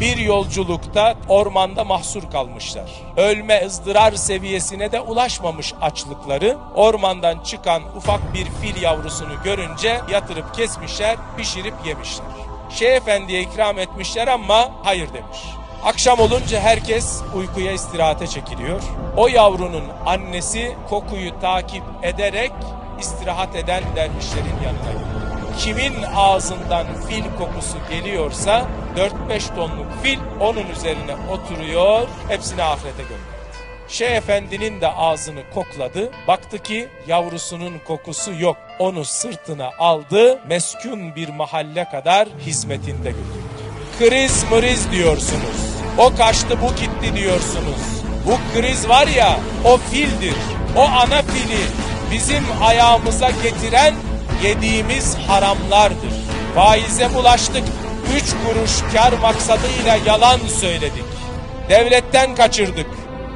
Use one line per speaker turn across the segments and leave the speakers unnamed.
bir yolculukta ormanda mahsur kalmışlar. Ölme ızdırar seviyesine de ulaşmamış açlıkları. Ormandan çıkan ufak bir fil yavrusunu görünce yatırıp kesmişler, pişirip yemişler. Şeyh Efendi'ye ikram etmişler ama hayır demiş. Akşam olunca herkes uykuya istirahate çekiliyor. O yavrunun annesi kokuyu takip ederek istirahat eden dervişlerin yanına gidiyor. Kimin ağzından fil kokusu geliyorsa 4-5 tonluk fil onun üzerine oturuyor, hepsini ahirete gönderdi. Şeyh Efendi'nin de ağzını kokladı. Baktı ki yavrusunun kokusu yok. Onu sırtına aldı. Meskun bir mahalle kadar hizmetinde götürdü. Kriz mriz diyorsunuz. O kaçtı bu gitti diyorsunuz. Bu kriz var ya o fildir. O ana fili bizim ayağımıza getiren yediğimiz haramlardır. Faize bulaştık. Üç kuruş kar maksadıyla yalan söyledik. Devletten kaçırdık.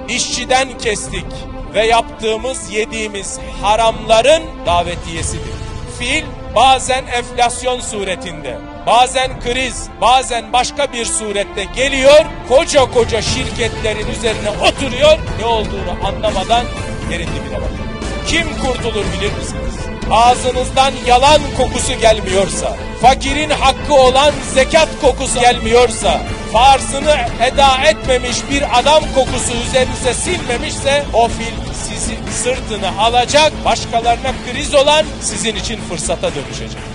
işçiden kestik. Ve yaptığımız yediğimiz haramların davetiyesidir. Fil bazen enflasyon suretinde, bazen kriz, bazen başka bir surette geliyor, koca koca şirketlerin üzerine oturuyor, ne olduğunu anlamadan yerin dibine bakıyor. Kim kurtulur bilir misiniz? Ağzınızdan yalan kokusu gelmiyorsa, fakirin hakkı olan zekat kokusu gelmiyorsa, farzını eda etmemiş bir adam kokusu üzerinize silmemişse o fil sizi sırtını alacak, başkalarına kriz olan sizin için fırsata dönüşecek.